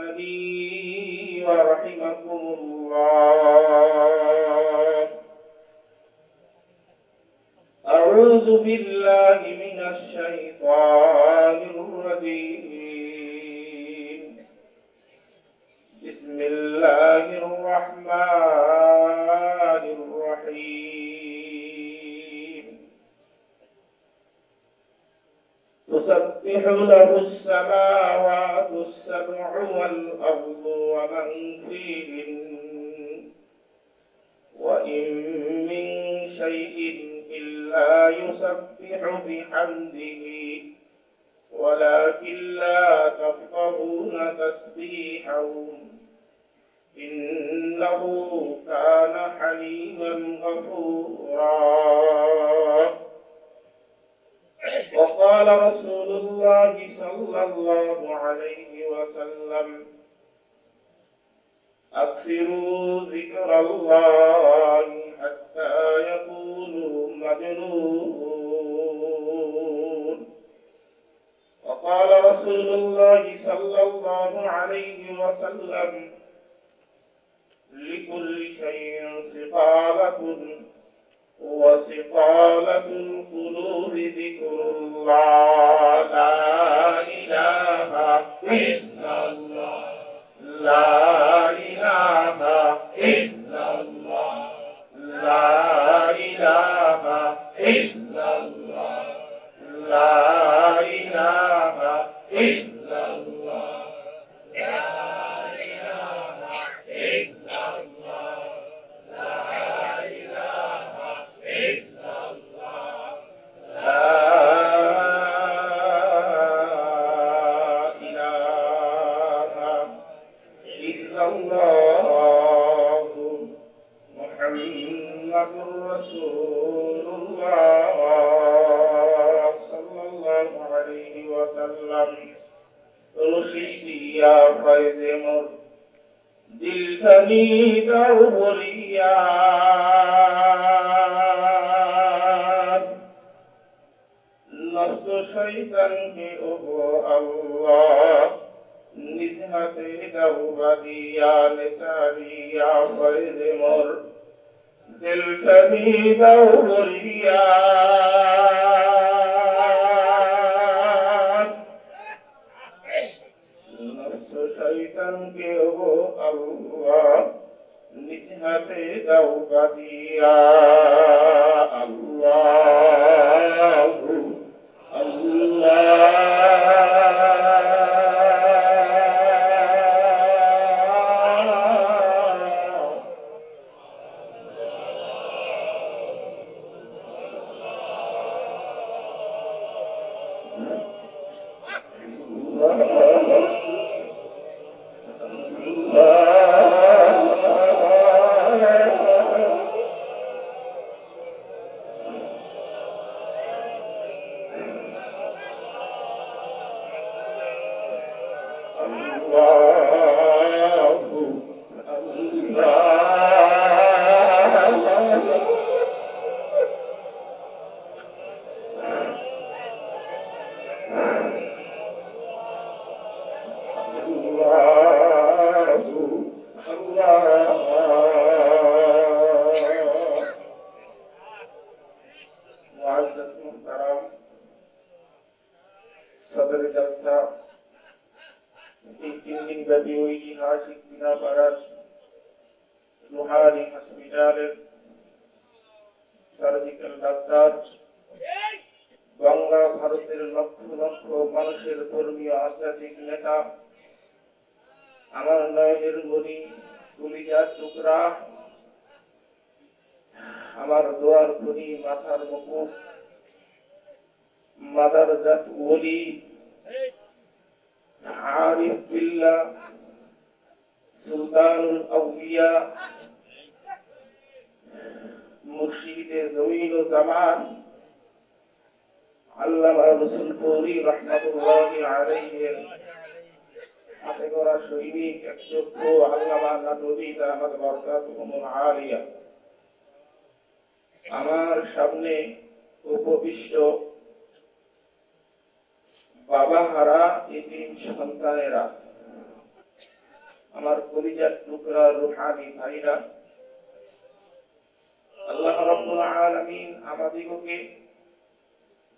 رحمني ورحمكم الله. أعوذ بالله من الشيطان الرجيم. السبع والأرض ومن فيهن. وإن من شيء إلا يسبح بحمده. ولكن لا تفقهون تسبيحهم. إنه كان حليما غفورا. وقال رسول الله صلى الله عليه وسلم. أكثروا ذكر الله حتى يقولوا مجنون. وقال رسول الله صلى الله عليه وسلم illallah la عليه وسلم رشدي يا فيض مر দিল খানি দাও বলিয়া নষ্ট শৈতানকে ওগো আল্লাহ নিজ হাতে দাও বাদিয়া নেসারিয়া ফয়দে মোর দিল খানি দাও বলিয়া নষ্ট শৈতানকে ওগো আল্লাহ নিজ হাতে দাও বাদিয়া আল্লাহ আল্লাহ। ব্যাপী ঐতিহাসিক দিনাপাড়ার লোহারি হসপিটালের সার্জিক্যাল ডাক্তার গঙ্গা ভারতের লক্ষ লক্ষ মানুষের ধর্মীয় আধ্যাত্মিক নেতা আমার নয়নের মনি কলিজার টুকরা আমার দোয়ার খনি মাথার মুকুট মাদার জাত ওলি عارف بالله سلطان الأولياء مرشد زويل زمان علامة رسول পুরি রহমতুল্লাহ আলাইহি হাতে করা সৈনিক একচক্ষু আল্লামা নাদবী দামাত বরকাতুহুমুল আলিয়া আমার সামনে উপবিষ্ট বাবা হারা এতিম সন্তানেরা, আমার কলিজার টুকরা রুহানি ভাইরা, আল্লাহ রাব্বুল আমাদিগকে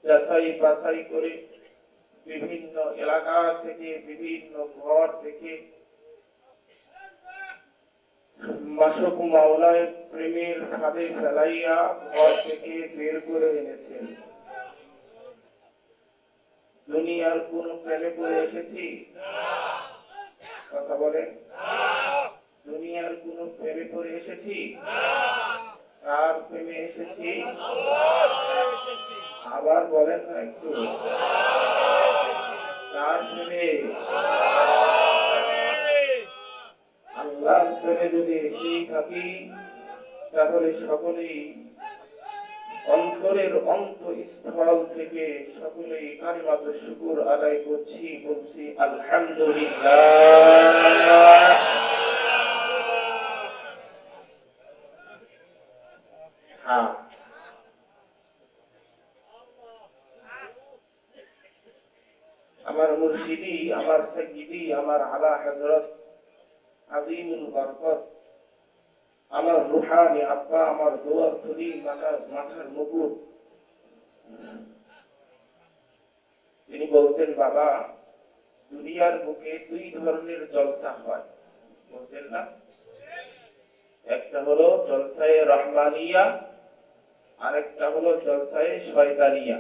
যাচাই বাছাই করে বিভিন্ন এলাকা থেকে, বিভিন্ন ঘর থেকে মাসক মাওলায় প্রেমের ফাঁদে ফেলাইয়া ঘর থেকে বের করে এনেছেন। দুনিয়ার কোন প্রেমে পড়ে এসেছি? কথা বলেন। দুনিয়ার কোন প্রেমে পড়ে এসেছি? কার প্রেমে এসেছি? আবার বলেন না একটু। কার প্রেমে? আল্লাহর প্রেমে যদি এসেই থাকি, তাহলে সকলেই অন্তরের অন্তঃস্থল থেকে সকলেই কালিমাত শুকুর আদায় করছি, বলছি আলহামদুলিল্লাহ। হ্যাঁ। আমার মুর্শিদি, আমার সঙ্গীদি আমার আলা হজরত আজিমুল বরকত আমার রুহানি আব্বা আমার দোয়ার থলি মাথার মাথার মুকুট। তিনি বলতেন, বাবা, দুনিয়ার বুকে দুই ধরনের জলসা হয়। বলতেন না? একটা হলো জলসায়ে রহমানিয়া, আরেকটা হলো জলসায়ে শয়তানিয়া।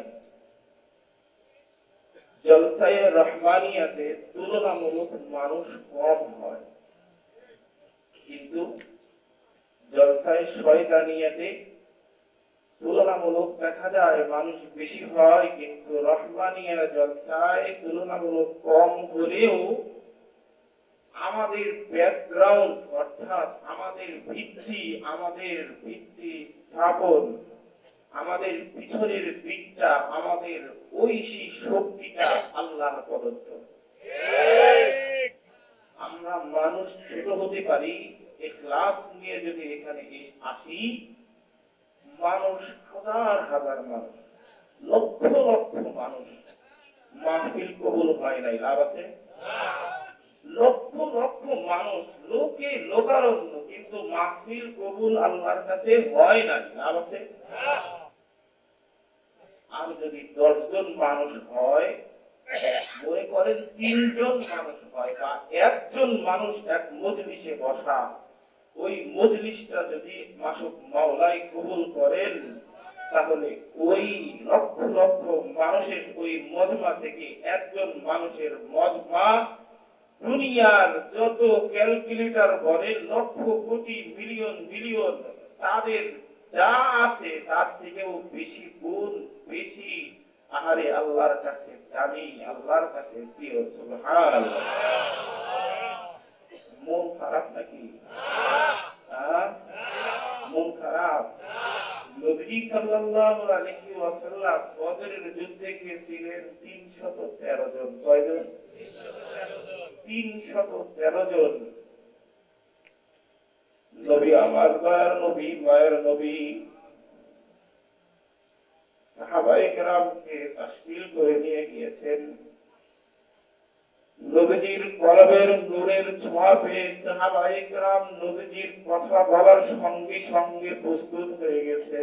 জলসায়ে রহমানিয়াতে তুলনামূলক মানুষ কম হয়। কিন্তু জলসায় শয়তানিয়াতে তুলনামূলক দেখা যায় মানুষ বেশি হয় কিন্তু রহমানিয়া জলসায় তুলনামূলক কম হলেও আমাদের ব্যাকগ্রাউন্ড অর্থাৎ আমাদের ভিত্তি আমাদের ভিত্তি স্থাপন আমাদের পিছনের দিকটা আমাদের ঐশী শক্তিটা আল্লাহ প্রদত্ত। আমরা মানুষ ছোট হতে পারি ক্লাস এখানে আসি, মানুষ হয় কিন্তু মাহফিল কবুল আল্লাহর কাছে হয় নাই, লাভ আছে? আর যদি দশজন মানুষ হয়, মনে করেন তিনজন মানুষ হয় বা একজন মানুষ এক মজলিসে বসা ওই মজলিসটা যদি মাসুক মাওলাই কবুল করেন, তাহলে ওই লক্ষ লক্ষ মানুষের ওই মজমা থেকে একজন মানুষের মজমা দুনিয়ার যত ক্যালকুলেটর বলে লক্ষ কোটি মিলিয়ন মিলিয়ন তাদের যা আছে তার থেকেও বেশি গুণ বেশি। আহারে আল্লাহর কাছে দামি আল্লাহর কাছে প্রিয়, সুবহানাল্লাহ। মন খারাপ নাকি হ্যাঁ? মন খারাপ নবী সাল্লাল্লাহু আলাইহি ওয়াসাল্লাম বদরের যুদ্ধে গিয়েছিলেন 313 জন। কয়জন? 313 জন। নবী আমার দয়ার নবী, মায়ের নবী। সাহাবায়ে কেরামকে তাশকিল করে নিয়ে গিয়েছেন। নবীজির কলবের নূরের ছোঁয়া পেয়ে সাহাবায়ে কেরাম নবীজির কথা বলার সঙ্গে সঙ্গে প্রস্তুত হয়ে গেছে।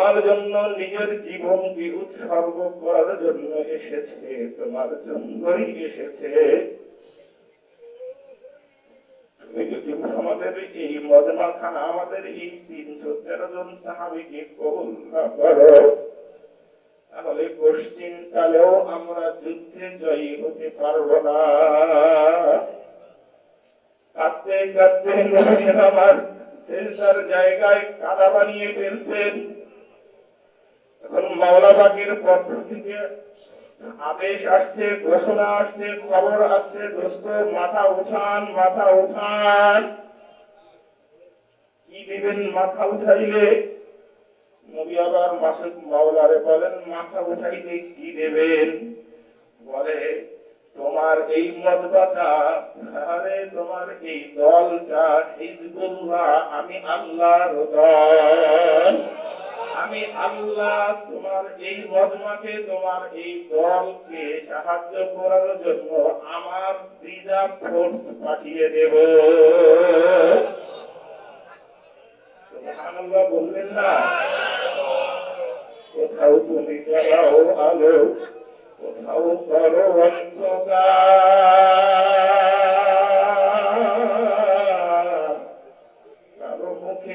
তোমার জন্য নিজের জীবনকে উৎসর্গ করার জন্য এসেছে, তোমার জন্যই এসেছে। আমাদের এই মজমা আমাদের এই তিনশো তেরো জন সাহাবিকে কবুল না করো, তাহলে পশ্চিম কালেও আমরা যুদ্ধে জয়ী হতে পারব না। কাঁদতে কাঁদতে আমার সেজদার জায়গায় কাদা বানিয়ে ফেলছেন। মাওলাবাগের পক্ষ থেকে আদেশ আসছে, ঘোষণা আসছে, খবর আসছে, দোস্ত, মাথা উঠান মাথা উঠান। কি দিবেন মাথা উঠাইলে? নবী মাসুক মাওলারে বলেন, মাথা উঠাইলে কি দেবেন? বলে, তোমার এই মতবাটা আরে তোমার এই দলটা হিজবুল্লাহ, আমি আল্লাহর দল। আমি আল্লাহ তোমার এই মজমাকে, তোমার এই দলকে সাহায্য করার জন্য আমার রিজার্ভ ফোর্স পাঠিয়ে দেব। কারও মুখে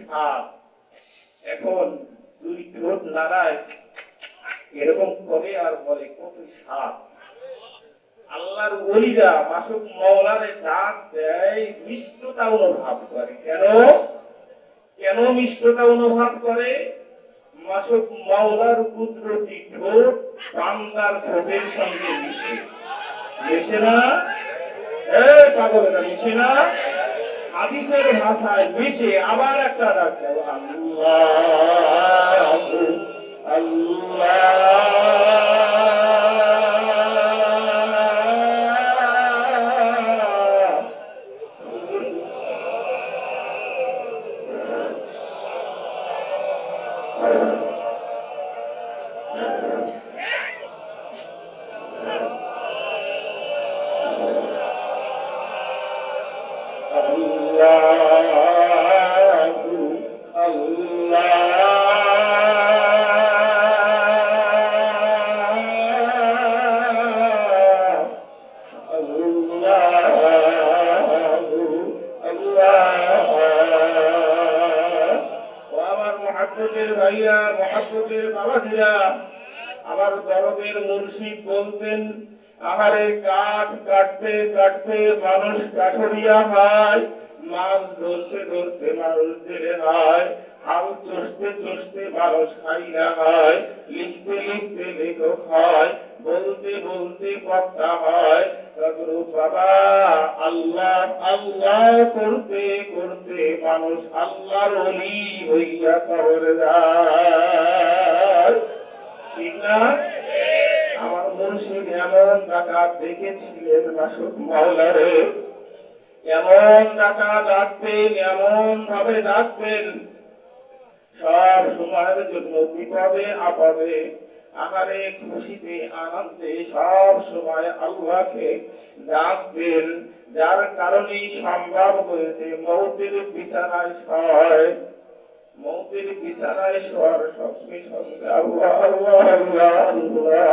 স্বাদ এখন দুই ঠোঁট নাড়ায়, এরকম করে আর বলে, কত স্বাদ আল্লাহর ওলিরা মাসুক মৌলারে ডাক দেয়, মিষ্টতা অনুভব করে। কেন? কেন মিষ্টতা অনুভব করে? মাসুক মাওলার কুদরতি ঠোঁট বান্দার ঠোঁটের সঙ্গে মিশে। মিশে না? এ পাগলেরা, মিশে না? হাদিসের ভাষায় মিশে আবার একটা ডাক দরদের মুর্শিদ বলতেন আহারে কাঠ কাটতে কাটতে মানুষ কাঠরিয়া হয়, মাছ ধরতে ধরতে মানুষ জেলে হয়, হাল চষতে চষতে মানুষ খাইয়া হয়, লিখতে লিখতে লেখক হয়, বলতে বলতে বক্তা হয়। তদ্রূপ বাবা, আল্লাহ আল্লাহ করতে করতে মানুষ আল্লাহর অলি হইয়া কবরে যায়। ঠিক না? আমার মুর্শিদ এমন ডাকাত দেখেছিলেন মাওলারে এমন ডাকা ডাকতেন এমন ভাবে ডাকতেন সব সময়ের জন্য বিপদে আপদে আহারে খুশিতে আনন্দে সব সময় আল্লাহকে ডাকবেন। যার কারণে সম্ভব হয়েছে মৌতের বিছানায় শয় মৌতের বিছানায় সঙ্গে সঙ্গে আল্লাহ আল্লাহ আল্লাহ।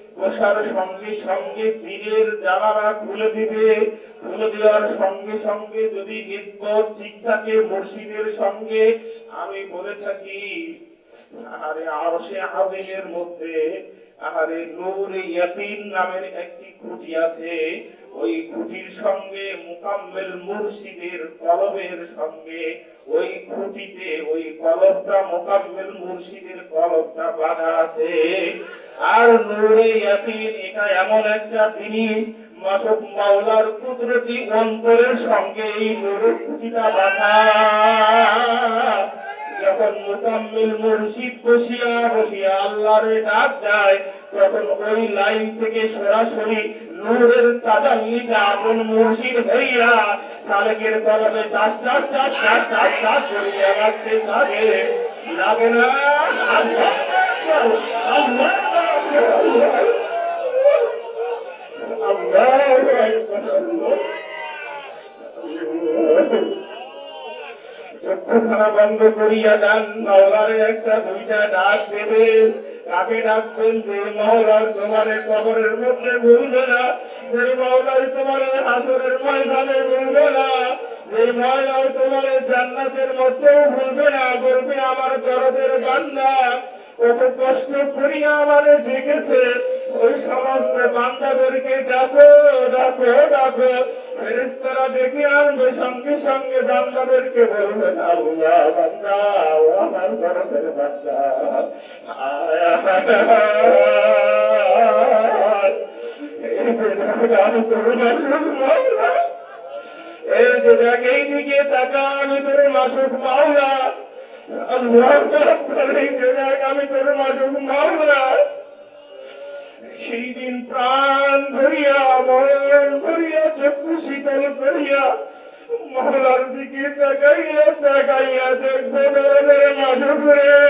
বসার সঙ্গে সঙ্গে পীরের জানালা খুলে দিবে। খুলে দেওয়ার সঙ্গে সঙ্গে যদি নিষ্পত ঠিক থাকে মুর্শিদের সঙ্গে, আমি বলে থাকি, আরে আরশে আজিমের মধ্যে, আরে নূর ইয়াকিন নামের একটি খুঁটি আছে। ওই খুঁটির সঙ্গে মুকাম্মেল মুর্শিদের কলবের সঙ্গে, ওই খুঁটিতে ওই কলবটা মোকাম্মেল মুর্শিদের কলবটা বাঁধা আছে। আর নূরে ইয়াকিন, এটা এমন একটা জিনিস মাসক মাওলার কুদরতি অন্তরের সঙ্গে এই নূরের খুঁটিটা বাঁধা। যখন মুকাম্মিল মুর্শিদ বসিয়া বসিয়া আল্লাহরে ডাক দেয় তখন ওই লাইন থেকে সরাসরি নূরের তাজাল্লিটা আপন মুর্শিদ হইয়া সালেকের কলমে দাস দাস দাস দাস দাস দাস করিয়া রাখতে থাকে। লাগে না? আল্লাহ আল্লাহ বন্ধ করিয়া যান, মাওলারে একটা দুইটা ডাক দেবেন কাকে ডাকবেন যে মহলার তোমারে কবরের মধ্যে ভুলবে না। যে মহলার তোমার হাসরের ময়দানে ভুলবে না। তোমার জান্নাতের মধ্যেও ভুলবে না। বলবে, আমার দরদের বান্দা। কত কষ্ট করিয়া আমারে ডেকেছে ওই সমস্ত বান্দাদেরকে ডাকো ডাকো ডাকো। ফেরেস্তারা ডেকে আনবে সঙ্গে সঙ্গে বান্দাদেরকে বলবে দেখো, এই যে দেখ এই দিকে তাকা আমি তোর মাসুক মাওলা। আমি তোর মাসুম মামলা সেই দিন প্রাণ ধরিয়া মন ধরিয়া চক্ষু শীতল করিয়া। মহলার দিকে তাকাইয়া তাকাইয়া দেখব মাসুম রে